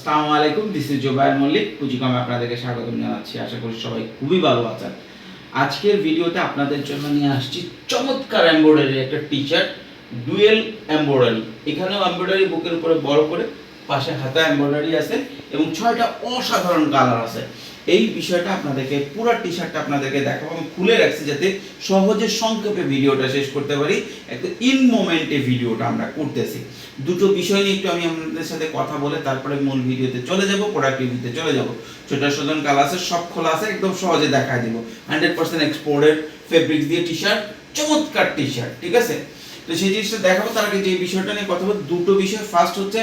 আসসালামু আলাইকুম this is Zobayer Mallick পুঁজিকমে আপনাদেরকে স্বাগতম জানাচ্ছি। আশা করি সবাই খুবই ভালো আছেন। আজকের ভিডিওতে আপনাদের জন্য নিয়ে আসছি চমৎকার এমব্রয়ডারি একটা টিচার ডুয়েল এমব্রয়ডারি এখানেও এমব্রয়ডারি বুকের উপরে বড় করে, পাশে হাতা এমব্রয়ডারি আছে এবং ছয়টা অসাধারণ কালার আছে। এই বিষয়টা আপনাদেরকে, পুরো টি শার্টটা আপনাদেরকে দেখাবো। আমি খুলে রাখছি যাতে সহজে সংক্ষেপে ভিডিওটা শেষ করতে পারি। একটা ইন মোমেন্টে ভিডিওটা আমরা করতেছি। দুটো বিষয় নিয়ে একটু আমি আপনাদের সাথে কথা বলে তারপরে মূল ভিডিওতে চলে যাব প্রোডাক্টিভিতে চলে যাব। ছোট সজন কালার আছে, সব খোলা আছে, একদম সহজে দেখায় দিব। হান্ড্রেড পার্সেন্ট এক্সপোর্টেড ফেব্রিক্স দিয়ে টি শার্ট চমৎকার টি শার্ট ঠিক আছে? তো সেই জিনিসটা দেখাবো, তার আগে যে বিষয়টা নিয়ে কথা বলব, দুটো বিষয়। ফার্স্ট হচ্ছে,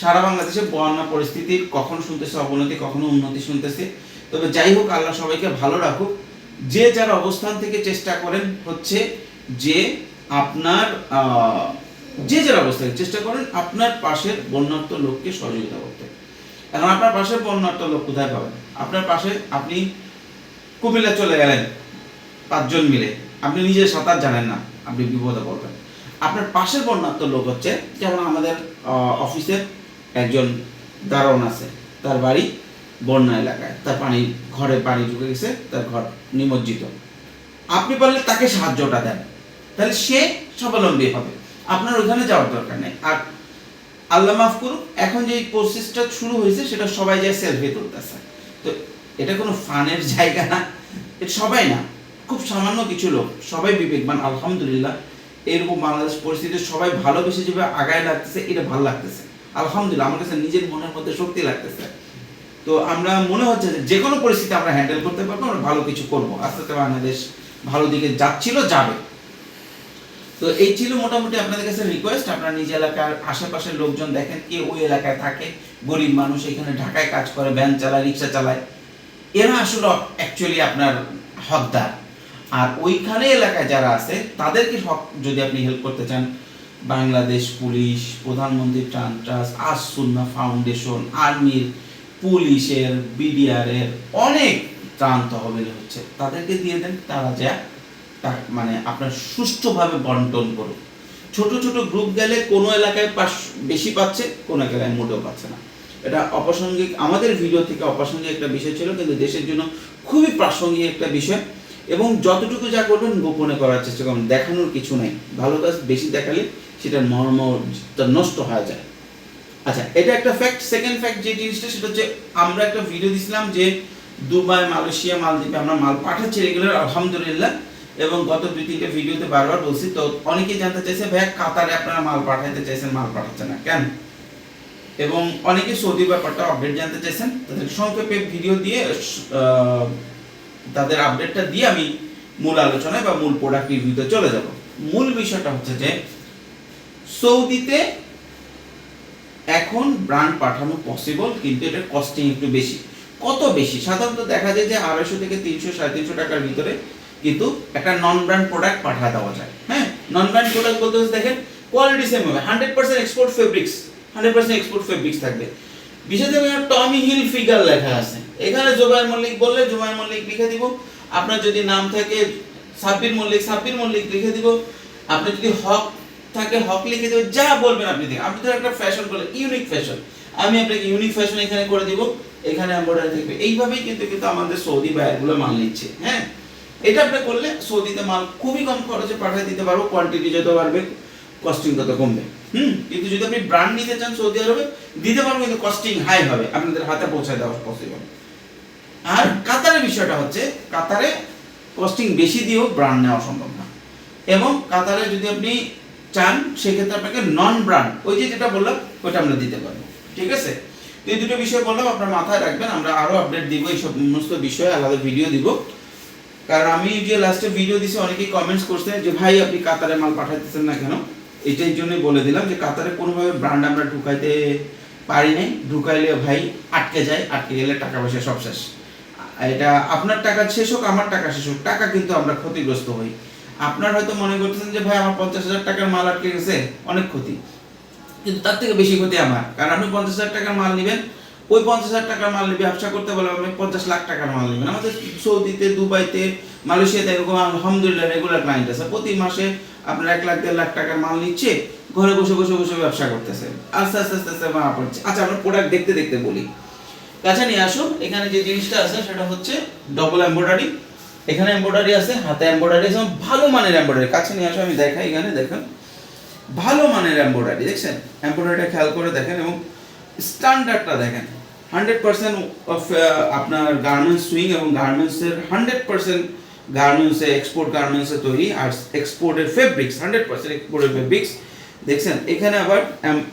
সারা বাংলাদেশে বন্যা পরিস্থিতি কখন শুনতেছে, অবনতি কখনো উন্নতি শুনতেছে। তবে যাই হোক, আল্লাহ সবাইকে ভালো রাখুক। যে যার অবস্থান থেকে চেষ্টা করেন হচ্ছে যে আপনার যে যার অবস্থায় চেষ্টা করেন, আপনার পাশের বন্যার্থ লোককে সহযোগিতা করতে। এখন আপনার পাশের বন্যার্থ লোক কোথায় পাবেন? আপনার পাশে আপনি কুমিল্লা চলে গেলেন, পাঁচজন মিলে। আপনি নিজে সাঁতার জানেন না, আপনি বিপদে পড়বেন। আপনার পাশের বন্যার্থ লোক হচ্ছে যেমন আমাদের অফিসের একজন দারোয়ান আছে, তার বাড়ি বন্যা এলাকায়। তার পানি, ঘরে পানি ঢুকে গেছে, তার ঘর নিমজ্জিত। আপনি পারলে তাকে সাহায্যটা দেন। তাহলে সে স্বাবলম্বী হবে। আপনার ওখানে যাওয়ার দরকার নেই। আর আল্লাহ মাফ করুক, এখন যে প্রসেসটা শুরু হয়েছে, সেটা সবাই যায় সেলফি তুলতেছে। তো এটা কোনো ফানের জায়গা না। এটা সবাই না। খুব সামান্য কিছু লোক। সবাই বিবেকবান, আলহামদুলিল্লাহ। এরকম বাংলাদেশ পরিস্থিতি সবাই ভালোবেসে যেভাবে আগায় লাগতেছে, এটা ভালো লাগতেছে। আলহামদুলিল্লাহ, আমার কাছে নিজের মনের মধ্যে শক্তি লাগতেছে। তো আমরা মনে হচ্ছে যে কোনো পরিস্থিতি আমরা হ্যান্ডেল করতে পারব, আমরা ভালো কিছু করব। আস্তে আস্তে বাংলাদেশ ভালো দিকে যাচ্ছিল, যাবে। তো এই ছিল মোটামুটি আপনাদের কাছে রিকোয়েস্ট আপনার নিজ এলাকার আশেপাশের লোকজন দেখেন কে ওই এলাকায় থাকে। গরিব মানুষ এখানে ঢাকায় কাজ করে, ভ্যান চালায়, রিক্সা চালায়। এরা আসলে অ্যাকচুয়ালি আপনার হকদার। আর ওইখানে এলাকায় যারা আছে, তাদেরকে হক যদি আপনি হেল্প করতে চান, বাংলাদেশ পুলিশ, প্রধানমন্ত্রী ট্রান ট্রাস্ট আসুন্না ফাউন্ডেশন, আর্মির পুলিশের, বিডিআরের অনেক ত্রাণ তহবিল হচ্ছে। তাদেরকে দিয়ে দেন, তারা যা মানে আপনার সুষ্ঠুভাবে বন্টন করুন ছোট ছোট গ্রুপ গেলে কোনো এলাকায় পাশ বেশি পাচ্ছে, কোনো এলাকায় মোটেও পাচ্ছে না। এটা অপ্রাসঙ্গিক, আমাদের ভিডিও থেকে অপ্রাসঙ্গিক একটা বিষয় ছিল, কিন্তু দেশের জন্য খুবই প্রাসঙ্গিক একটা বিষয়। এবং যতটুকু যা করবেন গোপনে করার চেষ্টা করবেন, দেখানোর কিছু নাই। ভালো কাজ বেশি দেখালে সেটার মর্ম নষ্ট হয়ে যায়। আচ্ছা এটা একটা ফ্যাক্ট সেকেন্ড ফ্যাক্ট যে জিনিসটা, সেটা হচ্ছে আমরা একটা ভিডিও দিছিলাম যে দুবাই, মালয়েশিয়া, মালদ্বীপে আমরা মাল পাঠাচ্ছি রেগুলার আলহামদুলিল্লাহ, এবং গত দুই তিনটে ভিডিওতে বারবার বলছি, তো অনেকেই জানতে চাইছে ভাইয়া কাতারে আপনারা মাল পাঠাইতে চাইছেন, মাল পাঠাচ্ছেন না কেন? এবং অনেকে সৌদি ব্যাপারটা আপডেট জানতে চাইছেন, তাদের সংক্ষেপে ভিডিও দিয়ে তাদের আপডেটটা দিয়ে আমি মূল আলোচনায় বা মূল প্রোডাক্ট রিভিউতে চলে যাব। মূল বিষয়টা হচ্ছে যে সৌদিতে এখন ব্র্যান্ড পাঠানো পসিবল কিন্তু এটা কস্টিং একটু বেশি। কত বেশি? সাধারণত দেখা যায় যে আড়াইশো থেকে তিনশো, সাড়ে তিনশো টাকার ভিতরে কিন্তু একটা নন ব্র্যান্ড প্রোডাক্ট পাঠা দেওয়া যায়। হ্যাঁ? নন ব্র্যান্ড প্রোডাক্ট বলতে দেখেন কোয়ালিটি সেম হবে। Hundred percent export fabrics hundred percent export fabrics থাকবে। বিশেষ টমি হিল ফিগার লেখা আছে। এখানে জোবায়ের মল্লিক বললে জোবায়ের মল্লিক লিখে দিব। আপনার যদি নাম থাকে, সাব্বির মল্লিক সাব্বির মল্লিক লিখে দিব। আপনি যদি হক থাকে হক লিখে দেবে, যা বলবেন আপনি দেখেন আপনি তো একটা ফ্যাশন বলে ইউনিক ফ্যাশন আমি আপনাকে ইউনিক ফ্যাশন এখানে করে দিব, এখানে এমব্রয়ডারি থাকবে। এইভাবেই কিন্তু কিন্তু আমাদের সৌদি বায়ারগুলো মাল নিচ্ছে হ্যাঁ? এটা আপনি করলে সৌদিতে মাল খুবই কম খরচে পাঠিয়ে দিতে পারব কোয়ান্টিটি যত বাড়বে কস্টিং তত কমবে। হুম? কিন্তু যদি আপনি ব্র্যান্ড নিতে চান সৌদি আরবে, দিতে পারব কিন্তু কস্টিং হাই হবে, আপনাদের হাতে পৌঁছায় দেওয়া পসিবল আর কাতারের বিষয়টা হচ্ছে, কাতারে কস্টিং বেশি দিয়েও ব্র্যান্ড নেওয়া সম্ভব না। এবং কাতারে যদি আপনি চান, সেক্ষেত্রে আপনাকে নন ব্র্যান্ড ওই যে যেটা বললাম, ওইটা আমরা দিতে পারব। ঠিক আছে? তো এই দুটো বিষয় বললাম, আপনার মাথায় রাখবেন, আমরা আরও আপডেট দিব এই সমস্ত বিষয়ে আলাদা ভিডিও দিব। কারণ আমি যে লাস্টে ভিডিও দিছি, অনেকেই কমেন্টস করছে যে, ভাই, আপনি কাতারে মাল পাঠাইতেছেন না কেন? এটাই জন্যই বলে দিলাম যে, কাতারে কোনোভাবে ব্র্যান্ড আমরা ঢুকাইতে পারি নাই। ঢুকাইলে ভাই আটকে যায়, আটকে গেলে টাকা পয়সা সব শেষ। এটা আপনার টাকা শেষ হোক, আমার টাকা শেষ হোক, টাকা কিন্তু আমরা ক্ষতিগ্রস্ত হই। আপনার হয়তো মনে করতেছেন যে, ভাই, আমার পঞ্চাশ হাজার টাকার মাল আটকে গেছে, অনেক ক্ষতি। কিন্তু তার থেকে বেশি ক্ষতি আমার। কারণ আপনি পঞ্চাশ হাজার টাকার মাল নেবেন, ওই পঞ্চাশ হাজার টাকার মাল ব্যবসা করতে বলে আপনি পঞ্চাশ লাখ টাকার মাল নেবেন। আমাদের সৌদিতে, দুবাইতে, মালয়েশিয়াতে এরকম আলহামদুলিল্লাহ রেগুলার ক্লায়েন্ট আছে। প্রতি মাসে আপনার এক লাখ, দেড় লাখ টাকার মাল নিচ্ছে, ঘরে বসে বসে বসে ব্যবসা করতেছে। আস্তে আস্তে আস্তে আস্তে মা পড়ছে। আচ্ছা আমরা প্রোডাক্ট দেখতে দেখতে বলি। কাছে নিয়ে আসো এখানে যে জিনিসটা আছে, সেটা হচ্ছে ডবল এমব্রয়ডারি এখানে এমব্রয়ডারি আছে, হাতে এমব্রয়ডারি আছে ভালো মানের এমব্রয়ডারি কাছে নিয়ে আসো, আমি দেখাই এখানে, দেখেন। ভালো মানের এমব্রয়ডারি দেখছেন? এমব্রয়ডারিটা খেয়াল করে দেখেন, এবং স্ট্যান্ডার্ডটা দেখেন। হান্ড্রেড পার্সেন্ট অফ আপনার গার্মেন্টস সুইং এবং গার্মেন্টসের হান্ড্রেড পার্সেন্ট গার্মেন্টসে এক্সপোর্ট গার্মেন্টসে তৈরি, আর এক্সপোর্টের ফেব্রিক্স হান্ড্রেড পার্সেন্ট এক্সপোর্টের ফেব্রিক্স দেখছেন? এখানে আবার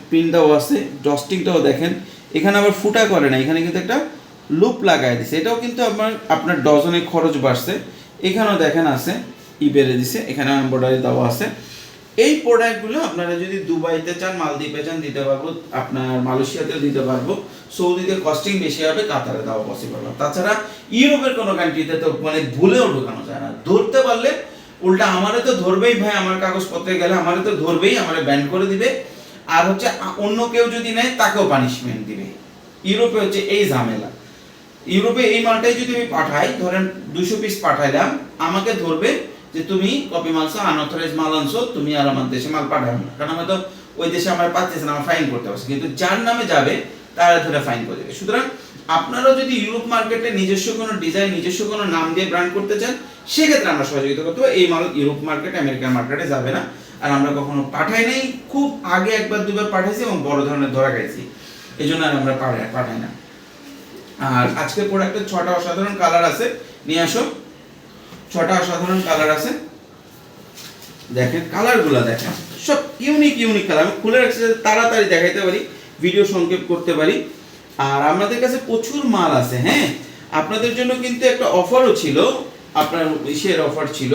প্রিন্টটাও আছে ডস্টিংটাও দেখেন। এখানে আবার ফুটা করে না, এখানে কিন্তু একটা লুপ লাগাই দিছে। এটাও কিন্তু আপনার আপনার ডজনে খরচ বাড়ছে। এখানেও দেখেন আছে, ই বেড়ে দিছে, এখানে এম্ব্রয়ডারি দেওয়া আছে। এই প্রোডাক্টগুলো আপনারা যদি দুবাইতে চান, মালদ্বীপে চান, দিতে পারব, আপনার মালয়েশিয়াতেও দিতে পারব। সৌদিতে কস্টিং বেশি হবে, কাতারে দেওয়া পসিবল হবে। তাছাড়া ইউরোপের কোনো কান্ট্রিতে তো মানে ভুলেও ঢোকানো যায় না। ধরতে পারলে উল্টা আমারে তো ধরবেই ভাই, আমার কাগজপত্রে গেলে আমারে তো ধরবেই, আমারে ব্যান্ড করে দিবে। আর হচ্ছে অন্য কেউ যদি নেয়, তাকেও পানিশমেন্ট দিবে। ইউরোপে হচ্ছে এই ঝামেলা। ইউরোপে এই মালটাই যদি আমি পাঠাই, ধরেন দুশো পিস পাঠাইলাম আমাকে ধরবে যে তুমি কপি মালছো আনঅথরাইজ মাল আনছো, তুমি আর আমার দেশে মাল পাঠাবে না। কারণ আমি তো ওই দেশে আমার পাচ্ছি না আমার ফাইন করতে পারছি কিন্তু যার নামে যাবে, তারা ধরে ফাইন করে দেবে। সুতরাং আপনারাও যদি ইউরোপ মার্কেটে নিজস্ব কোনো ডিজাইন নিজস্ব কোনো নাম দিয়ে ব্র্যান্ড করতে চান, সেক্ষেত্রে আমরা সহযোগিতা করতে এই মাল ইউরোপ মার্কেটে আমেরিকান মার্কেটে যাবে না। আর আমরা কখনো পাঠাই নাই, খুব আগে একবার দুবার পাঠাইছি এবং বড় ধরনের ধরা খাইছি। এই জন্য আর আমরা পাঠাই না। আর আজকের প্রোডাক্টের ছটা অসাধারণ কালার আছে। নিয়ে আসো। ছটা অসাধারণ কালার আছে। দেখেন কালারগুলো দেখেন। সব ইউনিক ইউনিক কালার আমি খুলে রাখছি যাতে তাড়াতাড়ি দেখাইতে পারি ভিডিও সংক্ষেপ করতে পারি। আর আমাদের কাছে প্রচুর মাল আছে হ্যাঁ? আপনাদের জন্য কিন্তু একটা অফারও ছিল, আপনার ইসের অফার ছিল।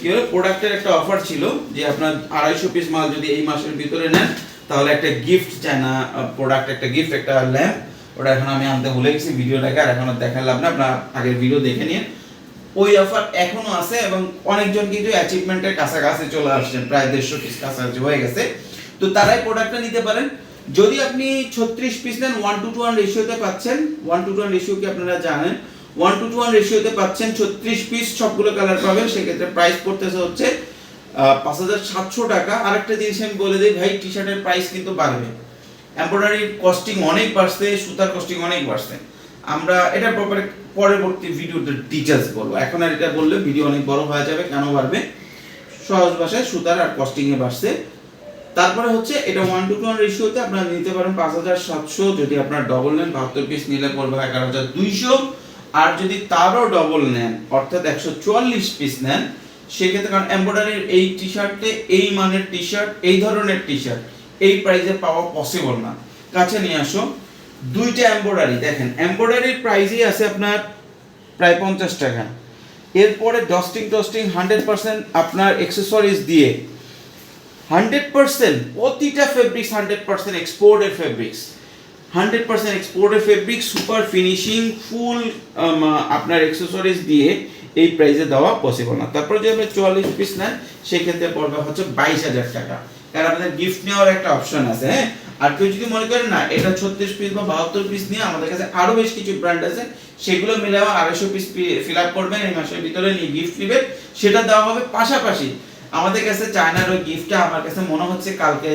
কি হলো প্রোডাক্টের একটা অফার ছিল যে আপনার আড়াইশো পিস মাল যদি এই মাসের ভিতরে নেন, তাহলে একটা গিফট চায় না প্রোডাক্ট একটা গিফট একটা ল্যাম্প ওটা এখন আমি আনতে ভুলে গেছি, ভিডিওটাকে আর এখন দেখালাম না, আপনার আগের ভিডিও দেখে নিন। ওই অফার এখনও আছে এবং অনেকজন কিন্তু অ্যাচিভমেন্টের কাছাকাছি চলে আসছেন, প্রায় দেড়শো পিস কাছাকাছি হয়ে গেছে। তো তারাই প্রোডাক্টটা নিতে পারেন। যদি আপনি ছত্রিশ পিস নেন ওয়ান টু টু ওয়ান রেশিওতে পাচ্ছেন one two two one ratio কি আপনারা জানেন? ওয়ান টু টু ওয়ান রেশিওতে পাচ্ছেন ছত্রিশ পিস সবগুলো কালার পাবেন। সেক্ষেত্রে প্রাইস পড়তেছে হচ্ছে পাঁচ হাজার সাতশো টাকা। আরেকটা জিনিস আমি বলে দিই, ভাই টি শার্টের প্রাইস কিন্তু বাড়বে। এমব্রয়ডারির কস্টিং অনেক বাড়ছে, সুতার কস্টিং অনেক বাড়ছে। আমরা এটার ব্যাপারে পরবর্তী ভিডিওতে ডিটেলস বলব। এখন আর এটা বললে ভিডিও অনেক বড় হয়ে যাবে, কেন বাড়বে? সহজ ভাষায় সুতার আর কস্টিং এ বাড়ছে। তারপরে হচ্ছে এটা ওয়ান টু ওয়ান রেশিওতে আপনারা নিতে পারেন পাঁচ হাজার সাতশো, যদি আপনার ডবল নেন, বাহাত্তর পিস নিলে পড়বে এগারো হাজার দুইশো। আর যদি তারও ডবল নেন, অর্থাৎ একশো চুয়াল্লিশ পিস নেন, সেক্ষেত্রে কারণ এমব্রয়ডারির এই টি শার্টে এই মানের টি শার্ট এই ধরনের টি শার্ট এই প্রাইসে পাওয়া পসিবল না। কাছে নিয়ে আসো। দুইটা এমব্রয়ডারি দেখেন এমব্রয়ডারির প্রাইসই আছে আপনার প্রায় পঞ্চাশ টাকা। এরপরে ডস্টিং টস্টিং হান্ড্রেড পার্সেন্ট আপনার এক্সেসরিজ দিয়ে হান্ড্রেড পার্সেন্ট প্রতিটা ফেব্রিক্স হান্ড্রেড পার্সেন্ট এক্সপোর্টের ফেব্রিক্স হান্ড্রেড পার্সেন্ট এক্সপোর্টের ফেব্রিক সুপার ফিনিশিং ফুল আপনার এক্সেসরিজ দিয়ে এই প্রাইসে দেওয়া পসিবল না। তারপর যদি আপনি চুয়াল্লিশ পিস নেন, সেক্ষেত্রে পড়বে হচ্ছে বাইশ হাজার টাকা। কারণ আপনাদের গিফট নেওয়ার একটা অপশন আছে হ্যাঁ? আর কেউ যদি মনে করেন না, এটা ছত্রিশ পিস বা বাহাত্তর পিস নিয়ে আমাদের কাছে আরও বেশ কিছু ব্র্যান্ড আছে, সেগুলো মিলে আড়াইশো পিস ফিল আপ করবেন, এই মাসের ভিতরে নিয়ে গিফট নেবেন, সেটা দেওয়া হবে পাশাপাশি। আমাদের কাছে চায়নার ওই গিফটটা আমার কাছে মনে হচ্ছে কালকে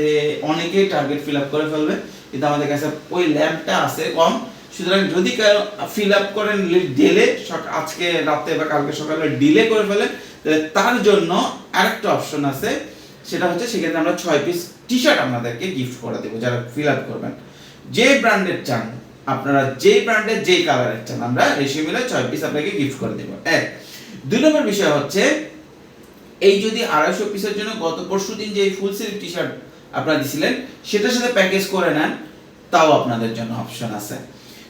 অনেকেই টার্গেট ফিল আপ করে ফেলবে, কিন্তু আমাদের কাছে ওই ল্যাম্পটা আছে কম। সুতরাং যদি ফিল আপ করেন ডিলে আজকে রাতে বা কালকে সকালে ডিলে করে ফেলেন, তাহলে তার জন্য আরেকটা অপশন আছে। সেটা হচ্ছে সেক্ষেত্রে আমরা ছয় পিস টি শার্ট আপনাদেরকে গিফট করে দেবো, যারা ফিল আপ করবেন। যে ব্র্যান্ডের চান, আপনারা যেই ব্র্যান্ডের যেই কালারের চান, আমরা রেশিও মিলে ছয় পিস আপনাকে গিফট করে দেবো। এক। দুই নম্বর বিষয় হচ্ছে, এই যদি আড়াইশো পিসের জন্য গত পরশু দিন যে ফুল স্লিভ টি শার্ট আপনারা দিছিলেন, সেটার সাথে প্যাকেজ করে নেন, তাও আপনাদের জন্য অপশন আছে।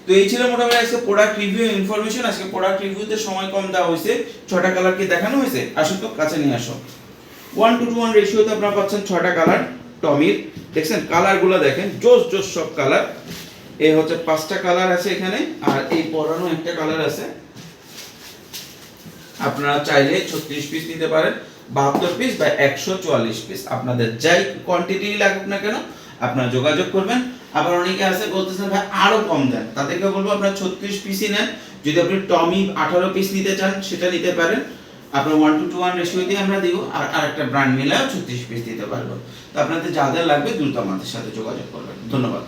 তো এই ছিল মোটামুটি আজকে প্রোডাক্ট রিভিউ ইনফরমেশন আজকে প্রোডাক্ট রিভিউতে সময় কম দেওয়া হয়েছে। ছটা কালার কি দেখানো হয়েছে? আসুন তো, কাছে নিয়ে আসো। ওয়ান টু টু ওয়ান রেশিওতে আপনারা পাচ্ছেন ছটা কালার টমির। দেখছেন কালারগুলো দেখেন, জোস জোস সব কালার এই হচ্ছে পাঁচটা কালার আছে এখানে, আর এই পরানো একটা কালার আছে। আপনারা চাইলে ছত্রিশ পিস নিতে পারেন, বাহাত্তর পিস বা একশো চুয়াল্লিশ পিস আপনাদের যাই কোয়ান্টিটি লাগুক না কেন, আপনারা যোগাযোগ করবেন। আবার অনেকে আছে বলতেছেন, ভাই, আরও কম দেন। তাদেরকে বলব, আপনার ছত্রিশ পিসই নেন। যদি আপনি টমি আঠারো পিস নিতে চান, সেটা নিতে পারেন। আপনার one two two one ratio দিয়ে আমরা দিব, আর আরেকটা ব্র্যান্ড মিলেও ছত্রিশ পিস দিতে পারব। তো আপনাদের যাদের লাগবে দ্রুত আমাদের সাথে যোগাযোগ করবেন। ধন্যবাদ।